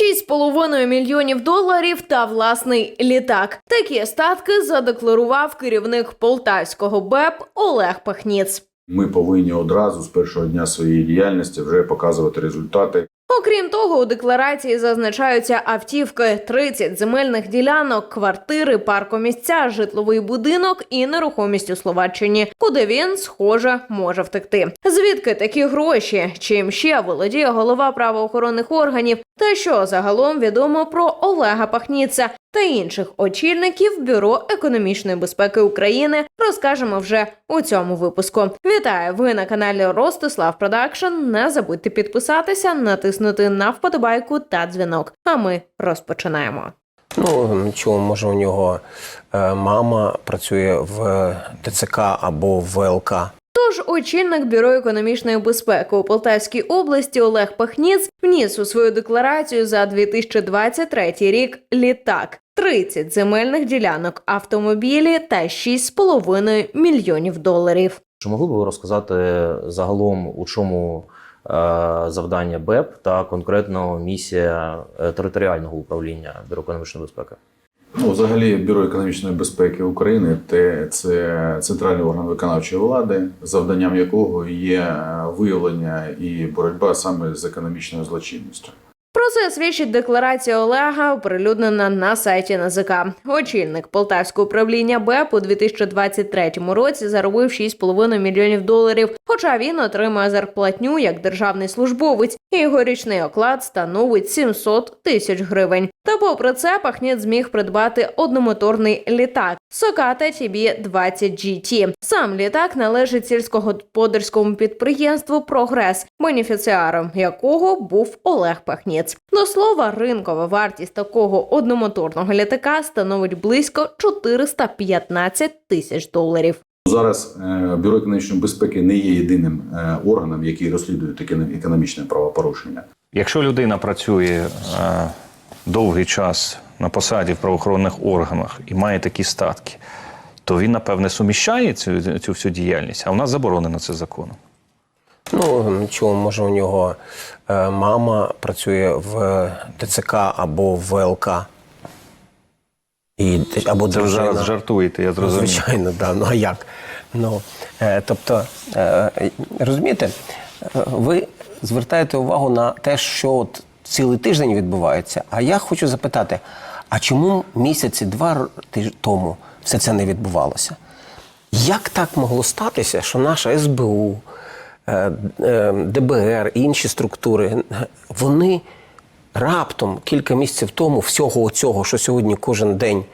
6,5 мільйонів доларів та власний літак. Такі статки задекларував керівник полтавського БЕП Олег Пахніц. Ми повинні одразу з першого дня своєї діяльності вже показувати результати. Окрім того, у декларації зазначаються автівки, 30 земельних ділянок, квартири, паркомісця, житловий будинок і нерухомість у Словаччині, куди він, схоже, може втекти. Звідки такі гроші? Чим ще володіє голова правоохоронних органів? Та що загалом відомо про Олега Пахніца та інших очільників Бюро економічної безпеки України, розкажемо вже у цьому випуску. Вітаю! Ви на каналі Ростислав Продакшн. Не забудьте підписатися, натиснути на вподобайку та дзвінок. А ми розпочинаємо. Ну, нічого, може, у нього е, мама працює в ТЦК або в ВЛК. Тож очільник бюро економічної безпеки у Полтавській області Олег Пахніц вніс у свою декларацію за 2023 рік літак, 30 земельних ділянок, автомобілі та 6,5 мільйонів доларів. Чи могли б ви розказати загалом, у чому е, завдання БЕП та конкретно місія е, територіального управління Бюро економічної безпеки? Ну, взагалі, Бюро економічної безпеки України те це центральний орган виконавчої влади, завданням якого є виявлення і боротьба саме з економічною злочинністю. Це свідчить декларація Олега, оприлюднена на сайті НАЗК. Очільник Полтавського управління БЕП у 2023 році заробив 6,5 мільйонів доларів. Хоча він отримує зарплатню як державний службовець, і його річний оклад становить 700 тисяч гривень. Та попри це Пахніт зміг придбати одномоторний літак Соката TB 20 GT. Сам літак належить сільськогосподарському підприємству Прогрес, бенефіціаром якого був Олег Пахніц. До слова, ринкова вартість такого одномоторного літака становить близько 415 тисяч доларів. Зараз е, Бюро економічної безпеки не є єдиним е, органом, який розслідує таке економічне правопорушення. Якщо людина працює е, довгий час на посаді в правоохоронних органах і має такі статки, то він, напевне, суміщає цю, цю всю діяльність, а у нас заборонено це законом. Ну, нічого, може, у нього е, мама працює в ТЦК або в ВЛК. І, або Це ви дружина. зараз жартуєте, я зрозумів. Звичайно, да. Ну а як? Ну, е, тобто, е, розумієте, е, ви звертаєте увагу на те, що от цілий тиждень відбувається. А я хочу запитати: а чому місяці два тому все це не відбувалося? Як так могло статися, що наша СБУ, е, е, ДБР і інші структури, вони раптом кілька місяців тому всього цього, що сьогодні кожен день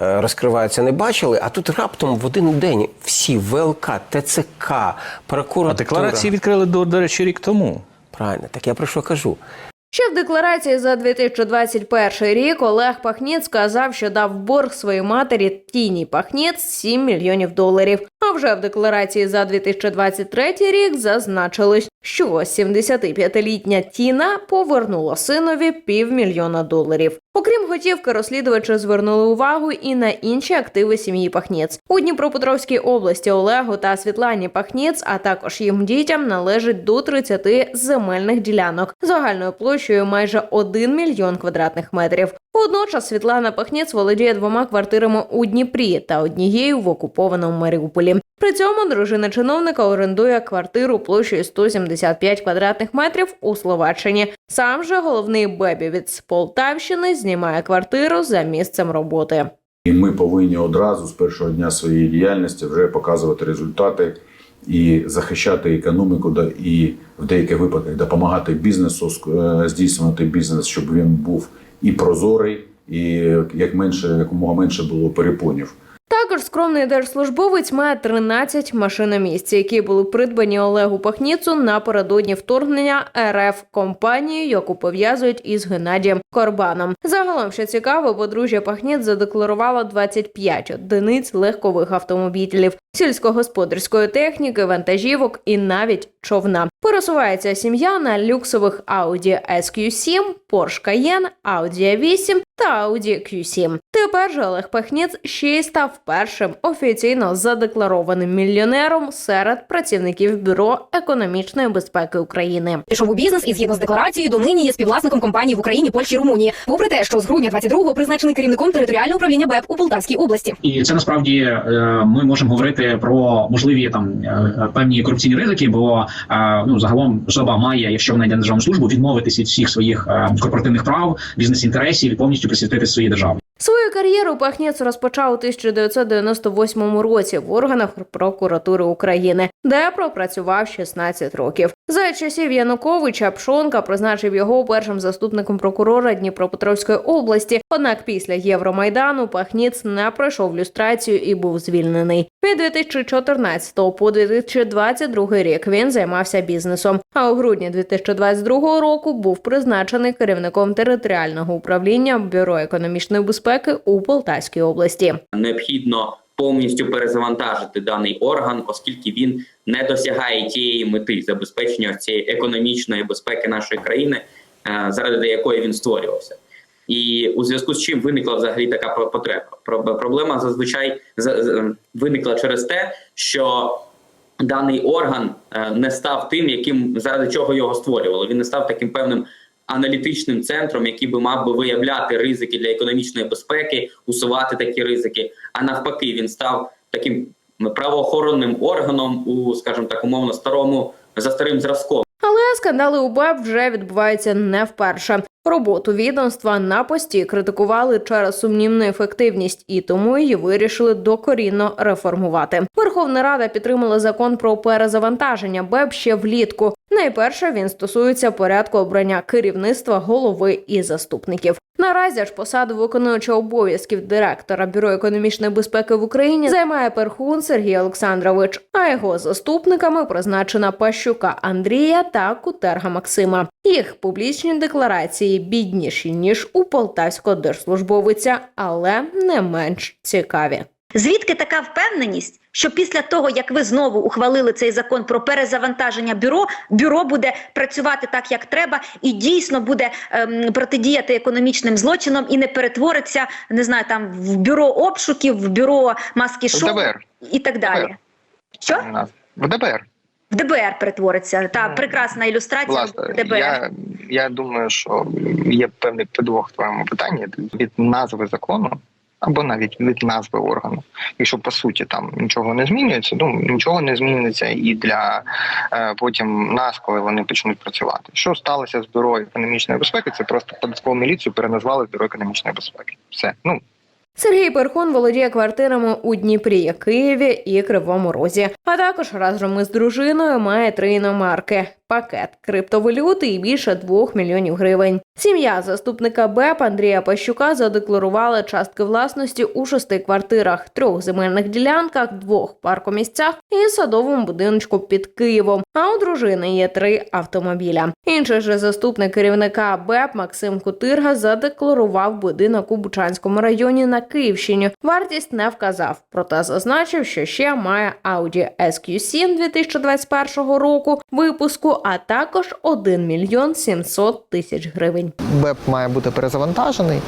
е, розкривається, не бачили, а тут раптом в один день всі ВЛК, ТЦК, А декларації відкрили, до, до речі, рік тому. Правильно, так я про що кажу. Ще в декларації за 2021 рік Олег Пахніц сказав, що дав борг своїй матері Тіні Пахніц 7 мільйонів доларів. А вже в декларації за 2023 рік зазначилось, що 75-літня Тіна повернула синові півмільйона доларів. Окрім готівки, розслідувачі звернули увагу і на інші активи сім'ї Пахніц. У Дніпропетровській області Олегу та Світлані Пахніц, а також їм дітям належить до 30 земельних ділянок загальною площею майже 1 мільйон квадратних метрів. Водночас Світлана Пахніц володіє двома квартирами у Дніпрі та однією в окупованому Маріуполі. При цьому дружина чиновника орендує квартиру площею 175 квадратних метрів у Словаччині. Сам же головний бебі від Полтавщини знімає квартиру за місцем роботи. І ми повинні одразу з першого дня своєї діяльності вже показувати результати і захищати економіку, і в деяких випадках допомагати бізнесу е, здійснювати бізнес, щоб він був і прозорий, і як менше, якомога менше було перепонів. Також скромний держслужбовець має 13 машиномісць, які були придбані Олегу Пахніцу напередодні вторгнення РФ компанією, яку пов'язують із Геннадієм Корбаном. Загалом, що цікаво, подружжя Пахніц задекларувало 25 одиниць легкових автомобілів, сільськогосподарської техніки, вантажівок і навіть човна. Пересувається сім'я на люксових Audi SQ7, Porsche Cayenne, Audi A8 та Audi Q7. Тепер же Олег Пахніц ще й став першим першим офіційно задекларованим мільйонером серед працівників бюро економічної безпеки України. Пішов у бізнес і згідно з декларацією донині є співвласником компаній в Україні, Польщі, Румунії. Попри те, що з грудня 22-го призначений керівником територіального управління БЕП у Полтавській області. І це насправді е, ми можемо говорити про можливі там е, певні корупційні ризики, бо е, ну загалом особа має, якщо вона йде на державну службу, відмовитись від всіх своїх корпоративних прав, бізнес-інтересів і повністю присвятити своїй державі. Свою кар'єру Пахнєц розпочав у 1998 році в органах прокуратури України, де пропрацював 16 років. За часів Януковича Пшонка призначив його першим заступником прокурора Дніпропетровської області. Однак після Євромайдану Пахніц не пройшов люстрацію і був звільнений. Від 2014 по 2022 рік він займався бізнесом. А у грудні 2022 року був призначений керівником територіального управління Бюро економічної безпеки у Полтавській області. необхідно повністю перезавантажити даний орган, оскільки він не досягає тієї мети забезпечення цієї економічної безпеки нашої країни, е, заради якої він створювався. І у зв'язку з чим виникла взагалі така потреба. Про- Проблема зазвичай за- виникла через те, що даний орган е, не став тим, яким заради чого його створювали. Він не став таким певним аналітичним центром, який би мав би виявляти ризики для економічної безпеки, усувати такі ризики. А навпаки, він став таким правоохоронним органом у, скажімо так, умовно старому за старим зразком. Скандали УБЕП вже відбуваються не вперше. Роботу відомства на пості критикували через сумнівну ефективність і тому її вирішили докорінно реформувати. Верховна Рада підтримала закон про перезавантаження БЕБ ще влітку. Найперше він стосується порядку обрання керівництва голови і заступників. Наразі ж посаду виконуючого обов'язків директора бюро економічної безпеки в Україні займає Перхун Сергій Олександрович, а його заступниками призначена Пащука Андрія та Кутерга Максима. Їх публічні декларації бідніші ніж у полтавського держслужбовиця, але не менш цікаві. Звідки така впевненість, що після того, як ви знову ухвалили цей закон про перезавантаження бюро, бюро буде працювати так, як треба, і дійсно буде ем, протидіяти економічним злочинам і не перетвориться, не знаю, там в бюро обшуків, в бюро маски шоу ДБР. і так далі. ДБР. Що? Нас в ДБР. В ДБР перетвориться. Та прекрасна ілюстрація Власне, ДБР. я, я думаю, що є певний підвох в твоєму питанні від назви закону. Або навіть від назви органу, якщо по суті там нічого не змінюється, ну нічого не зміниться і для е, потім нас, коли вони почнуть працювати. Що сталося з бюро економічної безпеки? Це просто податкову міліцію переназвали в бюро економічної безпеки. Все ну Сергій Перхун володіє квартирами у Дніпрі, Києві і Кривому Розі. А також разом із дружиною має три іномарки, пакет криптовалюти і більше двох мільйонів гривень. Сім'я заступника БЕП Андрія Пащука задекларувала частки власності у шести квартирах, трьох земельних ділянках, двох паркомісцях і садовому будиночку під Києвом. А у дружини є три автомобіля. Інший же заступник керівника БЕП Максим Кутирга задекларував будинок у Бучанському районі на Київщині. Вартість не вказав, проте зазначив, що ще має Audi SQ7 2021 року випуску, а також 1 мільйон 700 тисяч гривень. БЕП має бути перезавантажений, е,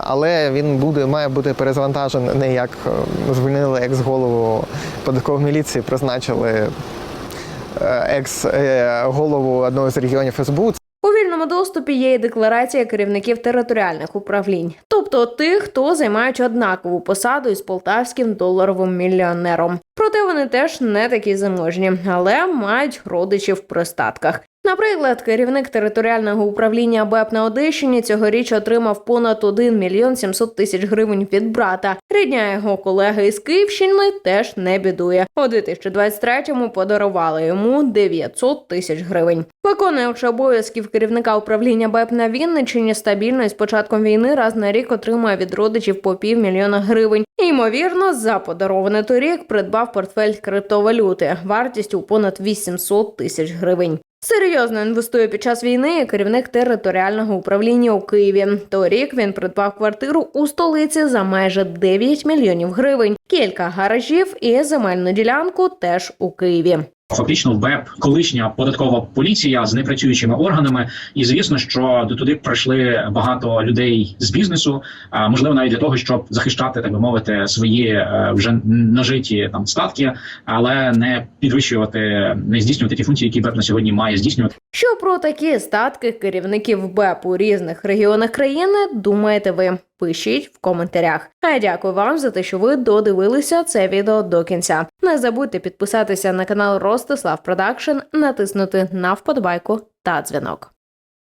але він буде має бути перезавантажений не як е, звільнили екс-голову податкової міліції, призначили е, екс-голову одного з регіонів СБУ. У вільному доступі є і декларація керівників територіальних управлінь, тобто тих, хто займають однакову посаду із полтавським доларовим мільйонером. Проте вони теж не такі заможні, але мають родичів при статках. Наприклад, керівник територіального управління БЕП на Одещині цьогоріч отримав понад 1 мільйон 700 тисяч гривень від брата. Рідня його колеги із Київщини теж не бідує. У 2023-му подарували йому 900 тисяч гривень. Виконуючи обов'язків керівника управління БЕП на Вінниччині стабільно з початком війни раз на рік отримує від родичів по півмільйона гривень. Ймовірно, за подарований торік придбав портфель криптовалюти вартістю понад 800 тисяч гривень. Серйозно інвестує під час війни керівник територіального управління у Києві. Торік він придбав квартиру у столиці за майже 9 мільйонів гривень, кілька гаражів і земельну ділянку теж у Києві. Фактично, в БЕП колишня податкова поліція з непрацюючими органами, і звісно, що до туди прийшли багато людей з бізнесу, можливо навіть для того, щоб захищати, так би мовити, свої е, вже нажиті там статки, але не підвищувати, не здійснювати ті функції, які БЕП на сьогодні має здійснювати. Що про такі статки керівників БЕП у різних регіонах країни думаєте ви? Пишіть в коментарях. А я дякую вам за те, що ви додивилися це відео до кінця. Не забудьте підписатися на канал Ростислав Продакшн, натиснути на вподобайку та дзвінок.